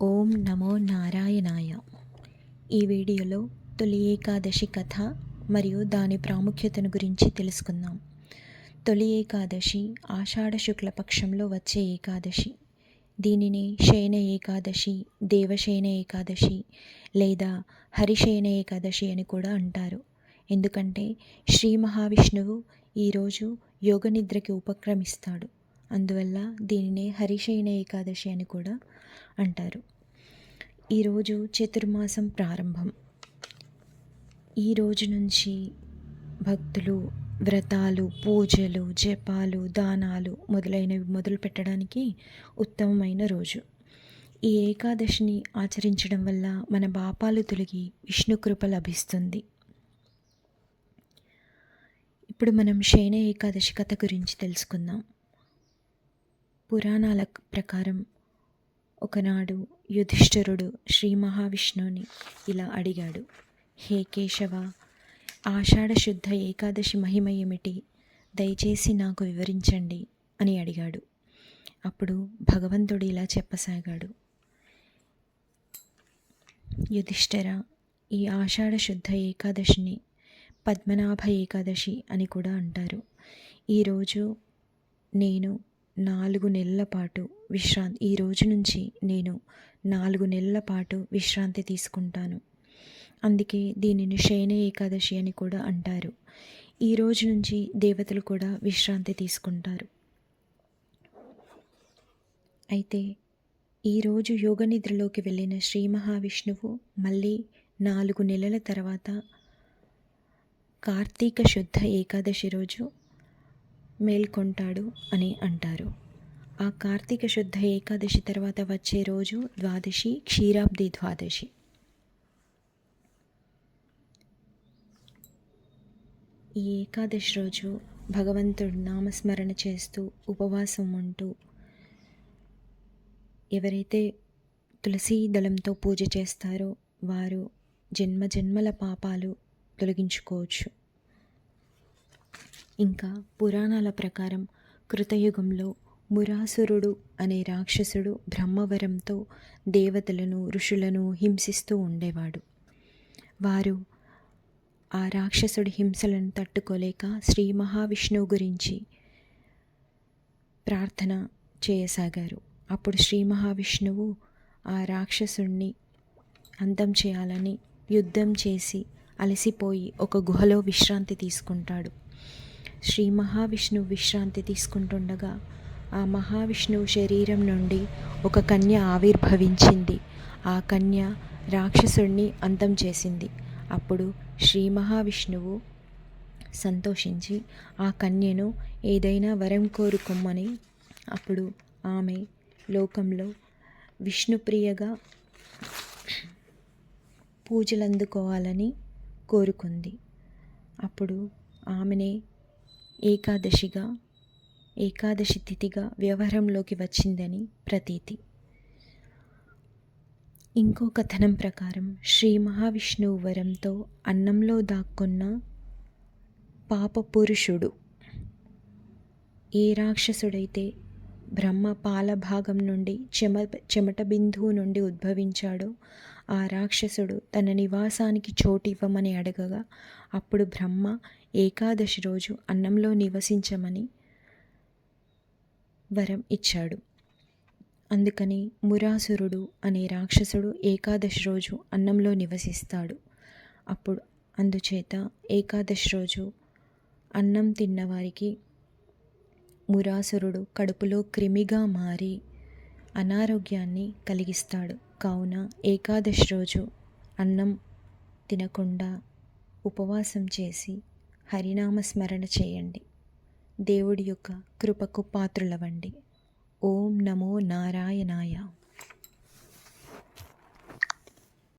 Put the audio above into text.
ఓం నమో నారాయణాయ. ఈ వీడియోలో తొలి ఏకాదశి కథ మరియు దాని ప్రాముఖ్యతను గురించి తెలుసుకుందాం. తొలి ఏకాదశి ఆషాఢ శుక్లపక్షంలో వచ్చే ఏకాదశి. దీనిని శయన ఏకాదశి దేవశయన ఏకాదశి లేదా హరిశయన ఏకాదశి అని కూడా అంటారు. ఎందుకంటే శ్రీ మహావిష్ణువు ఈరోజు యోగనిద్రకి ఉపక్రమిస్తాడు. అందువల్ల దీనినే హరిశయన ఏకాదశి అని కూడా అంటారు. ఈరోజు చతుర్మాసం ప్రారంభం. ఈ రోజు నుంచి భక్తులు వ్రతాలు పూజలు జపాలు దానాలు మొదలైనవి మొదలు పెట్టడానికి ఉత్తమమైన రోజు. ఈ ఏకాదశిని ఆచరించడం వల్ల మన పాపాలు తొలగి విష్ణుకృప లభిస్తుంది. ఇప్పుడు మనం శయన ఏకాదశి కథ గురించి తెలుసుకుందాం. పురాణాల ప్రకారం ఒకనాడు యుధిష్ఠిరుడు శ్రీ మహావిష్ణువుని ఇలా అడిగాడు హే కేశవ ఆషాఢ శుద్ధ ఏకాదశి మహిమ ఏమిటి? దయచేసి నాకు వివరించండి అని అడిగాడు. అప్పుడు భగవంతుడు ఇలా చెప్పసాగాడు యుధిష్ఠిర ఈ ఆషాఢ శుద్ధ ఏకాదశిని పద్మనాభ ఏకాదశి అని కూడా అంటారు. ఈరోజు నేను నాలుగు నెలల పాటు విశ్రాంతి ఈ రోజు నుంచి నేను నాలుగు నెలల పాటు విశ్రాంతి తీసుకుంటాను. అందుకే దీనిని శయన ఏకాదశి అని కూడా అంటారు. ఈ రోజు నుంచి దేవతలు కూడా విశ్రాంతి తీసుకుంటారు. అయితే ఈరోజు యోగ నిద్రలోకి వెళ్ళిన శ్రీ మహావిష్ణువు మళ్ళీ నాలుగు నెలల తర్వాత కార్తీక శుద్ధ ఏకాదశి రోజు మేల్కొంటాడు అని అంటారు. ఆ కార్తీక శుద్ధ ఏకాదశి తర్వాత వచ్చే రోజు ద్వాదశి క్షీరాబ్ది ద్వాదశి. ఈ ఏకాదశి రోజు భగవంతుడు నామస్మరణ చేస్తూ ఉపవాసం ఉంటూ ఎవరైతే తులసీ దళంతో పూజ చేస్తారో వారు జన్మ జన్మల పాపాలు తొలగించుకోవచ్చు. ఇంకా పురాణాల ప్రకారం కృతయుగంలో మురాసురుడు అనే రాక్షసుడు బ్రహ్మవరంతో దేవతలను ఋషులను హింసిస్తూ ఉండేవాడు. వారు ఆ రాక్షసుడి హింసలను తట్టుకోలేక శ్రీ మహావిష్ణువు గురించి ప్రార్థన చేయసాగారు. అప్పుడు శ్రీ మహావిష్ణువు ఆ రాక్షసుణ్ణి అంతం చేయాలని యుద్ధం చేసి అలసిపోయి ఒక గుహలో విశ్రాంతి తీసుకుంటాడు. శ్రీ మహావిష్ణువు విశ్రాంతి తీసుకుంటుండగా ఆ మహావిష్ణువు శరీరం నుండి ఒక కన్య ఆవిర్భవించింది. ఆ కన్య రాక్షసుడిని అంతం చేసింది. అప్పుడు శ్రీ మహావిష్ణువు సంతోషించి ఆ కన్యను ఏదైనా వరం కోరుకోమని అప్పుడు ఆమె లోకంలో విష్ణుప్రియగా పూజలు అందుకోవాలని కోరుకుంది. అప్పుడు ఆమెనే ఏకాదశిగా ఏకాదశి తిథిగా వ్యవహారంలోకి వచ్చిందని ప్రతీతి. ఇంకో కథనం ప్రకారం శ్రీ మహావిష్ణువు వరంతో అన్నంలో దాక్కున్న పాప పురుషుడు ఏ రాక్షసుడైతే బ్రహ్మ పాల భాగం నుండి చెమ చెమట బిందువు నుండి ఉద్భవించాడో ఆ రాక్షసుడు తన నివాసానికి చోటు ఇవ్వమని అడగగా అప్పుడు బ్రహ్మ ఏకాదశి రోజు అన్నంలో నివసించమని వరం ఇచ్చాడు. అందుకని మురాసురుడు అనే రాక్షసుడు ఏకాదశి రోజు అన్నంలో నివసిస్తాడు. అప్పుడు అందుచేత ఏకాదశి రోజు అన్నం తిన్నవారికి మురాసురుడు కడుపులో క్రిమిగా మారి అనారోగ్యాన్ని కలిగిస్తాడు. కావున ఏకాదశి రోజు అన్నం తినకుండా ఉపవాసం చేసి హరినామ స్మరణ చేయండి. దేవుడి యొక్క కృపకు పాత్రులవండి. ఓం నమో నారాయణాయ.